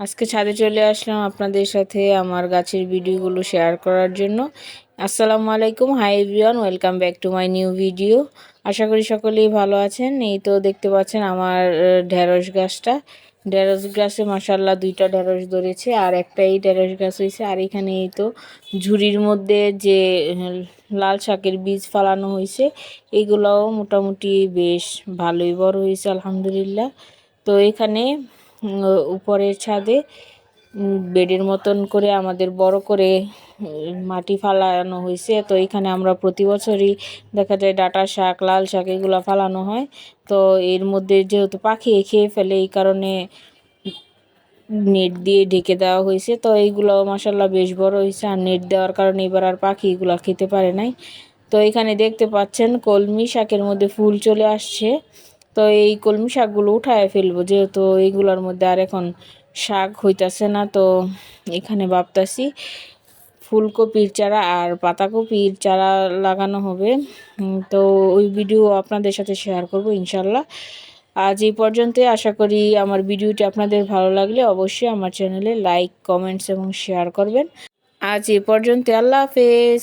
আজকে ছাদে চলে আসলাম আপনাদের সাথে আমার গাছের ভিডিওগুলো শেয়ার করার জন্য। আসসালামু আলাইকুম। Hi everyone welcome back to my new video আশা করি সকলেই ভালো আছেন। এই তো দেখতে পাচ্ছেন আমার ঢেঁড়স গাছটা। ঢেঁড়স গাছে মাসাল্লাহ দুইটা ঢেঁড়স ধরেছে আর একটাই ঢেঁড়স গাছ হয়েছে। আর এখানে এই তো ঝুড়ির মধ্যে যে লাল শাকের বীজ ফালানো হয়েছে, এগুলোও মোটামুটি বেশ ভালোই বড় হয়েছে, আলহামদুলিল্লাহ। তো এখানে উপরের ছাদে বেডের মতন করে আমাদের বড় করে মাটি ফালানো হয়েছে। তো এখানে আমরা প্রতি বছরই দেখা যায় ডাটা শাক, লাল শাক এগুলো ফালানো হয়। তো এর মধ্যে যেহেতু পাখি খেয়ে ফেলে, এই কারণে নেট দিয়ে ঢেকে দেওয়া হয়েছে। তো এইগুলো মাসাল্লাহ বেশ বড় হয়েছে, আর নেট দেওয়ার কারণে এবার আর পাখি এগুলো খেতে পারে নাই। তো এখানে দেখতে পাচ্ছেন কলমি শাকের মধ্যে ফুল চলে আসছে। তো এই কলমি শাকগুলো উঠায় ফেলব, যেহেতু এইগুলোর মধ্যে আর এখন শাক হইতাছে না, তো এখানে ভাবতাছি ফুলকপির চারা আর পাতাকপির চারা লাগানো হবে। তো ওই ভিডিও আপনাদের সাথে শেয়ার করব ইনশাল্লাহ। আজ এই পর্যন্তই, আশা করি আমার ভিডিওটি আপনাদের ভালো লাগলে অবশ্যই আমার চ্যানেলে লাইক, কমেন্টস এবং শেয়ার করবেন। আজ এ পর্যন্ত আল্লাহ হাফেজ।